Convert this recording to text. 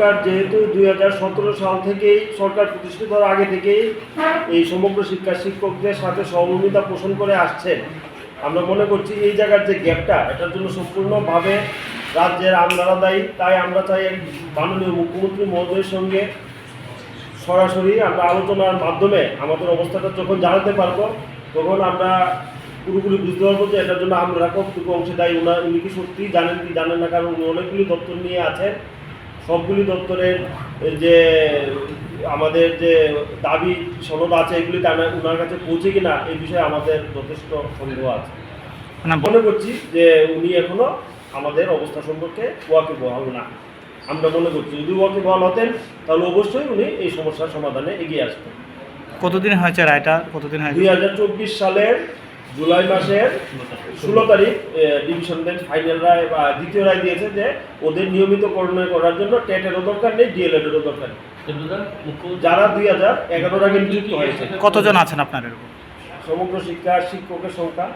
সরকার যেহেতু দুই হাজার সতেরো সাল থেকেই সরকার প্রতিষ্ঠিত হওয়ার আগে থেকেই এই সমগ্র শিক্ষা শিক্ষকদের সাথে সহমর্মিতা পোষণ করে আসছে আমরা মনে করছি এই জায়গার যে গ্যাপটা, এটার জন্য সম্পূর্ণভাবে রাজ্যের আমলারা দায়ী তাই আমরা চাই মাননীয় মুখ্যমন্ত্রী মহোদয়ের সঙ্গে সরাসরি আমরা আলোচনার মাধ্যমে আমাদের অবস্থাটা যখন জানাতে পারব, তখন আমরা পুরোপুরি বুঝতে পারব যে এটার জন্য আমরা কতটুকু অংশে দায়ী। উনি কি সত্যি জানেন কি জানেন না, কারণ উনি অনেকগুলি দপ্তর নিয়ে আছেন। সবগুলি দপ্তরের যে আমাদের যে দাবি সনদ আছে এগুলি তার ওনার কাছে পৌঁছে কিনা এই বিষয়ে আমাদের যথেষ্ট সন্দেহ আছে। মানে মনে করছি যে উনি এখনও আমাদের অবস্থা সম্পর্কে ওয়াকে বহাল না। আমরা মনে করছি যদি ওয়াকে বহাল হতেন তাহলে অবশ্যই উনি এই সমস্যার সমাধানে এগিয়ে আসতেন। কতদিন হয়েছে রায়টা? কতদিন হয়েছে? দুই হাজার চব্বিশ সালের জুলাই মাসের ষোলো তারিখ ডিভিশন বেঞ্চ ফাইনাল রায় বা দ্বিতীয় রায় দিয়েছে যে ওদের নিয়মিত নিয়মিতকরণ করার জন্য টেটেরও দরকার নেই ডিএলএডেরও দরকার নেই। যারা দুই হাজার এগারোর আগে নিযুক্ত হয়েছে। কতজন আছেন আপনার এরকম? সমগ্র শিক্ষা শিক্ষকের সংখ্যা।